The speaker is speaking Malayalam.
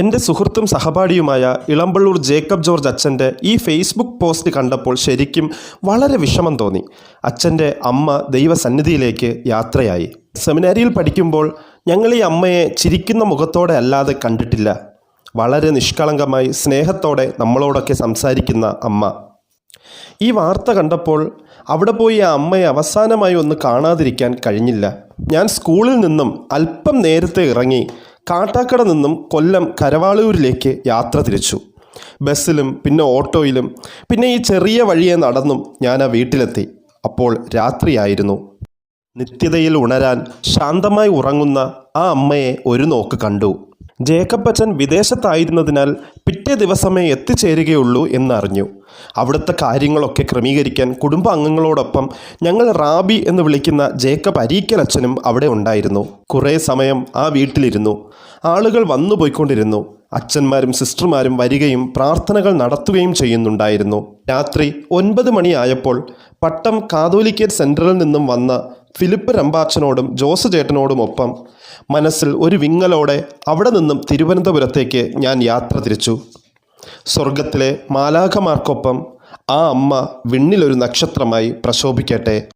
എന്റെ സുഹൃത്തും സഹപാഠിയുമായ ഇളമ്പള്ളൂർ ജേക്കബ് ജോർജ് അച്ഛന്റെ ഈ ഫേസ്ബുക്ക് പോസ്റ്റ് കണ്ടപ്പോൾ ശരിക്കും വളരെ വിഷമം തോന്നി. അച്ഛന്റെ അമ്മ ദൈവസന്നിധിയിലേക്ക് യാത്രയായി. സെമിനാരിയിൽ പഠിക്കുമ്പോൾ ഞങ്ങൾ ഈ അമ്മയെ ചിരിക്കുന്ന മുഖത്തോടെ അല്ലാതെ കണ്ടിട്ടില്ല. വളരെ നിഷ്കളങ്കമായി സ്നേഹത്തോടെ നമ്മളോടൊക്കെ സംസാരിക്കുന്ന അമ്മ. ഈ വാർത്ത കണ്ടപ്പോൾ അവിടെ പോയി ആ അമ്മയെ അവസാനമായി ഒന്ന് കാണാതിരിക്കാൻ കഴിഞ്ഞില്ല. ഞാൻ സ്കൂളിൽ നിന്നും അല്പം നേരത്തെ ഇറങ്ങി കാട്ടാക്കട നിന്നും കൊല്ലം കരവാളൂരിലേക്ക് യാത്ര തിരിച്ചു. ബസ്സിലും പിന്നെ ഓട്ടോയിലും പിന്നെ ഈ ചെറിയ വഴിയെ നടന്നും ഞാൻ ആ വീട്ടിലെത്തി. അപ്പോൾ രാത്രിയായിരുന്നു. നിത്യതയിൽ ഉണരാൻ ശാന്തമായി ഉറങ്ങുന്ന ആ അമ്മയെ ഒരു നോക്ക് കണ്ടു. ജേക്കബ് അച്ഛൻ വിദേശത്തായിരുന്നതിനാൽ പിറ്റേ ദിവസമേ എത്തിച്ചേരുകയുള്ളൂ എന്നറിഞ്ഞു. അവിടുത്തെ കാര്യങ്ങളൊക്കെ ക്രമീകരിക്കാൻ കുടുംബാംഗങ്ങളോടൊപ്പം ഞങ്ങൾ റാബി എന്ന് വിളിക്കുന്ന ജേക്കബ് അരീക്കൽ അച്ഛനും അവിടെ ഉണ്ടായിരുന്നു. കുറേ സമയം ആ വീട്ടിലിരുന്നു. ആളുകൾ വന്നു പോയിക്കൊണ്ടിരുന്നു. അച്ഛന്മാരും സിസ്റ്റർമാരും വരികയും പ്രാർത്ഥനകൾ നടത്തുകയും ചെയ്യുന്നുണ്ടായിരുന്നു. രാത്രി ഒൻപത് മണിയായപ്പോൾ പട്ടം കാതോലിക്കേറ്റ് സെന്ററിൽ നിന്നും വന്ന ഫിലിപ്പ് രമ്പാച്ചനോടും ജോസ് ചേട്ടനോടുമൊപ്പം മനസ്സിൽ ഒരു വിങ്ങലോടെ അവിടെ നിന്നും തിരുവനന്തപുരത്തേക്ക് ഞാൻ യാത്ര തിരിച്ചു. സ്വർഗത്തിലെ മാലാഖമാർക്കൊപ്പം ആ അമ്മ വിണ്ണിലൊരു നക്ഷത്രമായി പ്രശോഭിക്കട്ടെ.